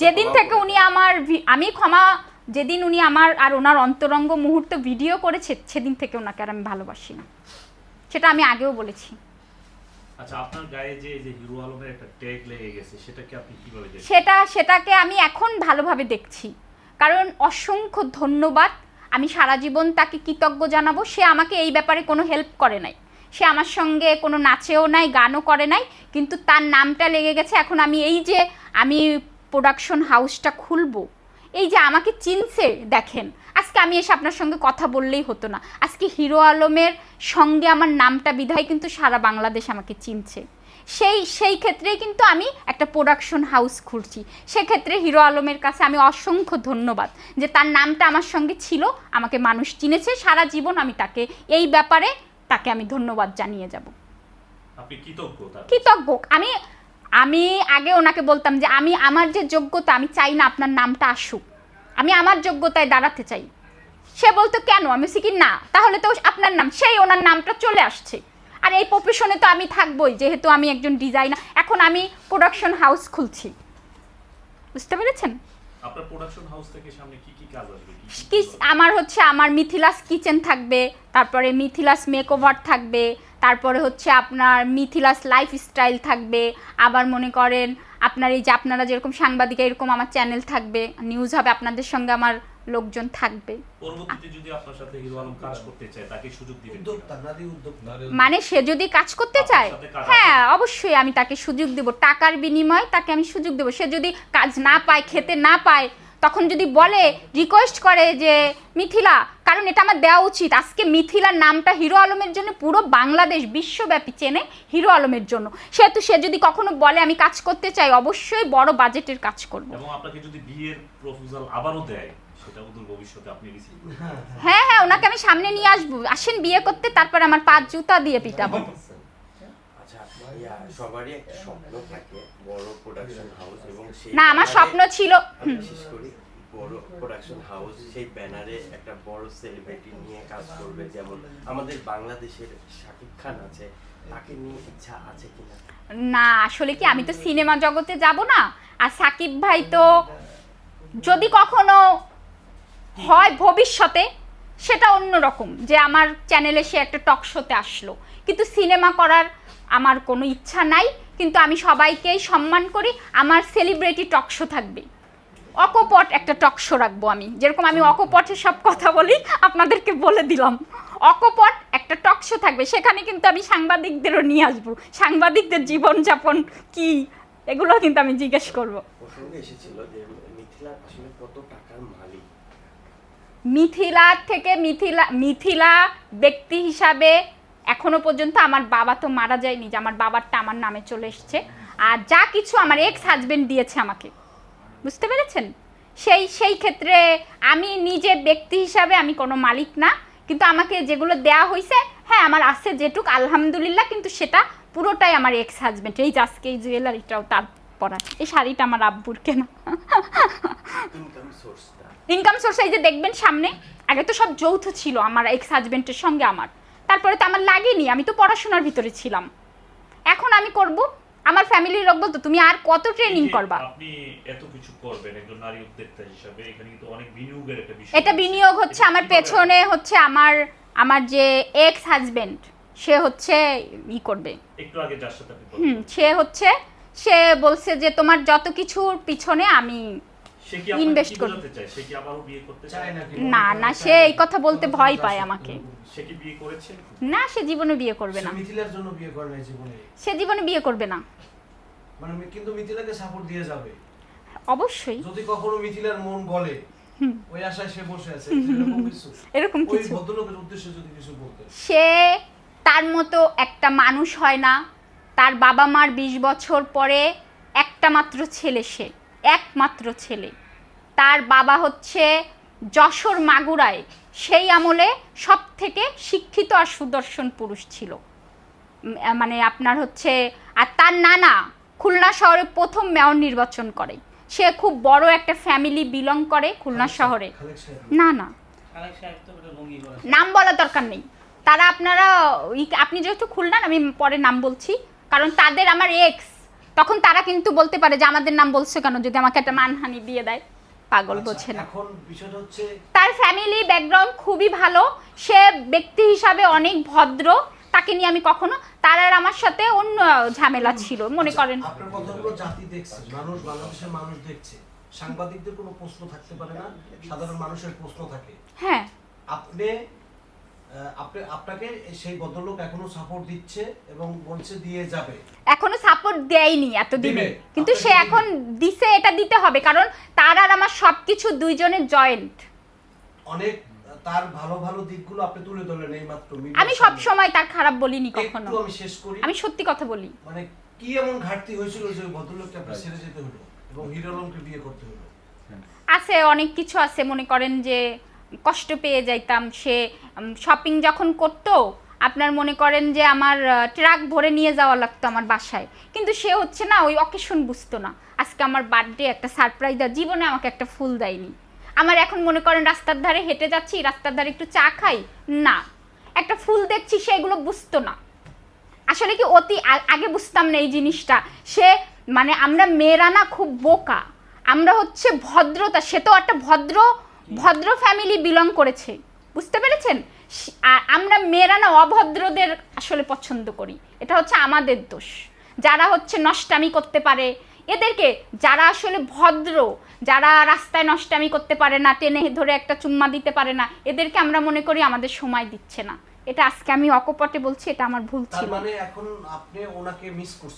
যেদিন থেকে উনি আমার আমি ক্ষমা যেদিন উনি আমার আর ওনার অন্তরঙ্গ মুহূর্ত ভিডিও করেছে সেদিন থেকে ওনাকে আর আমি ভালোবাসি না। সেটা আমি আগেও বলেছি। আচ্ছা আপনার গায়ে যে যে হিরো আলমের একটা ট্যাগ লেগে গেছে সেটাকে আপনি কীভাবে দেখেন সেটা সেটাকে আমি এখন ভালোভাবে দেখছি। কারণ অসংখ্য ধন্যবাদ। আমি সারা জীবন তাকে কৃতজ্ঞ জানাব। সে আমাকে এই ব্যাপারে কোনো হেল্প করে নাই। সে আমার সঙ্গে কোনো নাচেও নাই গানও করে নাই। কিন্তু তার নামটা লেগে গেছে। এখন আমি এই যে আমি প্রোডাকশন হাউসটা খুলবো। এই যে আমাকে চিনছে দেখেন। আজকে আমি এসে আপনার সঙ্গে কথা বললেই হতো না। আজকে হিরো আলমের সঙ্গে আমার নামটা বিধায় কিন্তু সারা বাংলাদেশ আমাকে চিনছে। সেই সেই ক্ষেত্রেই কিন্তু আমি একটা প্রোডাকশন হাউস খুলছি। সেক্ষেত্রে হিরো আলমের কাছে আমি অসংখ্য ধন্যবাদ যে তার নামটা আমার সঙ্গে ছিল আমাকে মানুষ চিনেছে সারা জীবন আমি তাকে এই ব্যাপারে তাকে আমি ধন্যবাদ জানিয়ে যাব। কৃতজ্ঞ। আমি আমি আগে ওনাকে বলতাম যে আমি আমার যে যোগ্যতা, আমি চাই না আপনার নামটা আসুক। আমি আমার যোগ্যতায় দাঁড়াতে চাই। সে বলতো, কেন? আমি কি, না। তাহলে তো আপনার নাম, সেই ওনার নামটা চলে আসছে। আর এই প্রফেশনে তো আমি থাকবোই, যেহেতু আমি একজন ডিজাইনার এখন আমি প্রোডাকশন হাউস খুলছি। বুঝতে পেরেছেন? আপনার প্রোডাকশন হাউস থেকে সামনে কি কি কাজ আসবে? কি কি কি আমার হচ্ছে আমার মিথিলাস কিচেন থাকবে তারপরে মিথিলাস মেকওভার থাকবে তারপরে হচ্ছে আপনার মিথিলাস লাইফস্টাইল থাকবে আবার মনে করেন আপনার এই যে আপনারা যেরকম সাংবাদিক এরকম আমার চ্যানেল থাকবে নিউজ হবে আপনাদের সঙ্গে আমার লোকজন থাকবে। পরবর্তীতে যদি আপনার সাথে হিরো আলম কাজ করতে চায় তাকে সুযোগ দিবেন উদ্যোক্তা নারী উদ্যোক্তা। মানে সে যদি কাজ করতে চায় হ্যাঁ অবশ্যই আমি তাকে সুযোগ দেব। টাকার বিনিময়ে তাকে আমি সুযোগ দেব। সে যদি কাজ না পায় খেতে না পায় তখন যদি বলে রিকোয়েস্ট করে যে মিথিলা কারণ এটা আমার দেওয়া উচিত। আজকে মিথিলার নামটা হিরো আলমের জন্য পুরো বাংলাদেশ বিশ্বব্যাপী চেনে হিরো আলমের জন্য। সেহেতু সে যদি কখনো বলে আমি কাজ করতে চাই অবশ্যই বড় বাজেটের কাজ করব। এবং আপনাকে যদি বিয়ের প্রপোজাল আবারও দেয় সেটা অদূর ভবিষ্যতে আপনি রিসিভ হ্যাঁ হ্যাঁ হ্যাঁ ওনাকে আমি সামনে নিয়ে আসব। আসেন বিয়ে করতে তারপর আমার পাঁচ জুতা দিয়ে পিটাবো। আচ্ছা সবারই একটা স্বপ্ন থাকে বড় প্রোডাকশন হাউস এবং সেই না আমার স্বপ্ন ছিল বড় প্রোডাকশন হাউস সেই ব্যানারে একটা বড় সেলিব্রিটি নিয়ে কাজ করবে যেমন আমাদের বাংলাদেশের শাকিব খান আছে তাকে নিয়ে ইচ্ছা আছে কিনা? না আসলে কি আমি তো সিনেমা জগতে যাব না। আর সাকিব ভাই তো যদি কখনো হয় ভবিষ্যতে, সেটা অন্য রকম। যে আমার চ্যানেলে সে একটা টক শোতে আসলো। কিন্তু সিনেমা করার আমার কোনো ইচ্ছা নাই। কিন্তু আমি সবাইকেই সম্মান করি, আমার সেলিব্রিটি টক শো থাকবে। অকপট একটা টক শো রাখব আমি। যেরকম আমি অকপটে সব কথা বলি, আপনাদেরকে বলে দিলাম। অকপট একটা টক শো থাকবে। সেখানে কিন্তু আমি সাংবাদিকদেরও নিয়ে আসব। সাংবাদিকদের জীবনযাপন কি এগুলো কিন্তু আমি জিজ্ঞেস করব। এসেছিল যে মিথিলা আসলে কত টাকার মালিক? মিথিলা থেকে মিথিলা মিথিলা ব্যক্তি হিসাবে এখনও পর্যন্ত আমার বাবা তো মারা যায়নি, যে আমার বাবারটা আমার নামে চলে এসছে। আর যা কিছু আমার এক্স হাজবেন্ড দিয়েছে আমাকে। বুঝতে পেরেছেন? সেই সেই ক্ষেত্রে আমি নিজে ব্যক্তি হিসাবে আমি কোনো মালিক না, কিন্তু আমাকে যেগুলো দেয়া হয়েছে হ্যাঁ আমার আছে যেটুক, আলহামদুলিল্লাহ, কিন্তু সেটা পুরোটাই আমার এক্স হাজবেন্ড এই আজকে এই জুয়েলারিটাও তার পরা এই শাড়িটা আমার আব্বুর কেনা। ইনকাম সোর্সটা সোর্স এই যে দেখবেন সামনে আগে তো সব যৌথ ছিল আমার এক্স হাজবেন্ডের সঙ্গে আমার। তারপরে তো আমার লাগেনি আমি তো পড়াশোনার ভিতরে ছিলাম। এখন আমি করব আমার ফ্যামিলির লোক বলতো তুমি আর কত ট্রেনিং করবা? আপনি এত কিছু করবেন একজন নারী উদ্যোক্তা হিসাবে এখানে কিন্তু অনেক বিনিয়োগের একটা বিষয় এটা বিনিয়োগ হচ্ছে আমার পেছনে হচ্ছে আমার আমার যে এক্স হাজবেন্ড সে হচ্ছে ই করবে। একটু আগে যার সাথে আপনি হুম সে হচ্ছে সে বলছে যে তোমার যত কিছুর পিছনে আমি ইনভেস্ট কি আপনাকে invest কি করবে। বোঝাতে চায়? সে কি আবারও বিয়ে করতে চায়? না না সে এই কথা বলতে ভয় পায় আমাকে। সে কি বিয়ে করেছে? না সে জীবনে বিয়ে করবে না। সে মিথিলার জন্য বিয়ে করে নাই জীবনে। সে জীবনে বিয়ে করবে না। মানে কিন্তু মিথিলাকে সাপোর্ট দিয়ে যাবে। অবশ্যই। যদি কখনো মিথিলার মন গলে ওই আশায় সে বসে আছে। এরকম কিছু? এরকম ওই কিছু। ভদ্রলোকের উদ্দেশ্যে যদি কিছু বলতে। সে তার মতো একটা মানুষ হয় না। তার বাবা মার বিশ বছর পরে একটা মাত্র ছেলে সে একমাত্র ছেলে। তার বাবা হচ্ছে যশোর মাগুরায়। সেই আমলে সব থেকে শিক্ষিত আর সুদর্শন পুরুষ ছিল। মানে আপনার হচ্ছে আর তার নানা খুলনা শহরে প্রথম মেয়র নির্বাচন করে। সে খুব বড় একটা ফ্যামিলি বিলং করে খুলনা শহরে। না না। নাম বলা দরকার নেই। তারা আপনারা আপনি যেহেতু খুলনার আমি পরে নাম বলছি। কারণ তাদের আমার এক্স তখন তারা কিন্তু বলতে পারে যে আমাদের নাম বলছে কেন? যদি আমাকে একটা মানহানি দিয়ে দেয় পাগল আচ্ছা, বোঝে না। এখন বিষয়টা হচ্ছে তার ফ্যামিলি ব্যাকগ্রাউন্ড খুবই ভালো। সে ব্যক্তি হিসাবে অনেক ভদ্র। তাকে নিয়ে আমি কখনো তার আর আমার সাথে অন্য ঝামেলা ছিল মনে আচ্ছা, করেন। আপনার কথাগুলো জাতি দেখছে মানুষ বাংলাদেশের মানুষ দেখছে। সাংবাদিকদের কোনো প্রশ্ন থাকতে পারে না সাধারণ মানুষের প্রশ্ন থাকে। হ্যাঁ। আপনি আপনি আপনাকে সেই ভদ্রলোক এখনও সাপোর্ট দিচ্ছে এবং বলছে দিয়ে যাবে। এখনও সাপোর্ট দেয়নি এতদিনে। কিন্তু সে এখন দিছে এটা দিতে হবে কারণ তার আর আমার সবকিছু দুইজনের জয়েন্ট অনেক তার ভালো ভালো দিকগুলো আপনি তুলে ধরলেন এই মাত্র আমি সব সময় তার খারাপ বলিনি কখনো। একটু আমি শেষ করি। আমি সত্যি কথা বলি। মানে কি এমন ঘাটতি হয়েছিল যে ওই ভদ্রলোককে আপনার ছেড়ে যেতে হলো এবং হিরো আলমকে বিয়ে করতে হলো? আছে অনেক কিছু আছে। মনে করেন যে কষ্ট পেয়ে যাইতাম। সে শপিং যখন করতো, আপনার মনে করেন যে আমার ট্রাক ভরে নিয়ে যাওয়া লাগতো আমার বাসায়। কিন্তু সে হচ্ছে না, ওই অকেশন বুঝতো না। আজকে আমার বার্থডে একটা সারপ্রাইজ দেওয়া জীবনে আমাকে একটা ফুল দেয়নি। আমার এখন মনে করেন রাস্তার ধারে হেঁটে যাচ্ছি, রাস্তার ধারে একটু চা খাই, না। একটা ফুল দেখছি, সে এগুলো বুঝতো না। আসলে কি অতি আগে বুঝতাম না এই জিনিসটা। সে মানে আমরা মেয়েরা না খুব বোকা। আমরা হচ্ছে ভদ্রতা, সে তো একটা ভদ্র ভদ্র ফ্যামিলি বিলং করেছে। বুঝতে পেরেছেন? আমরা মেয়েরা না অভদ্রদের আসলে পছন্দ করি। এটা হচ্ছে আমাদের দোষ। যারা হচ্ছে নষ্টামি করতে পারে এদেরকে যারা আসলে ভদ্র যারা রাস্তায় নষ্টামি করতে পারে না টেনে ধরে একটা চুম্মা দিতে পারে না এদেরকে আমরা মনে করি আমাদের সময় দিচ্ছে না। এটা আজকে আমি অকপটে বলছি এটা আমার ভুল ছিল। মানে এখন আপনি ওনাকে মিস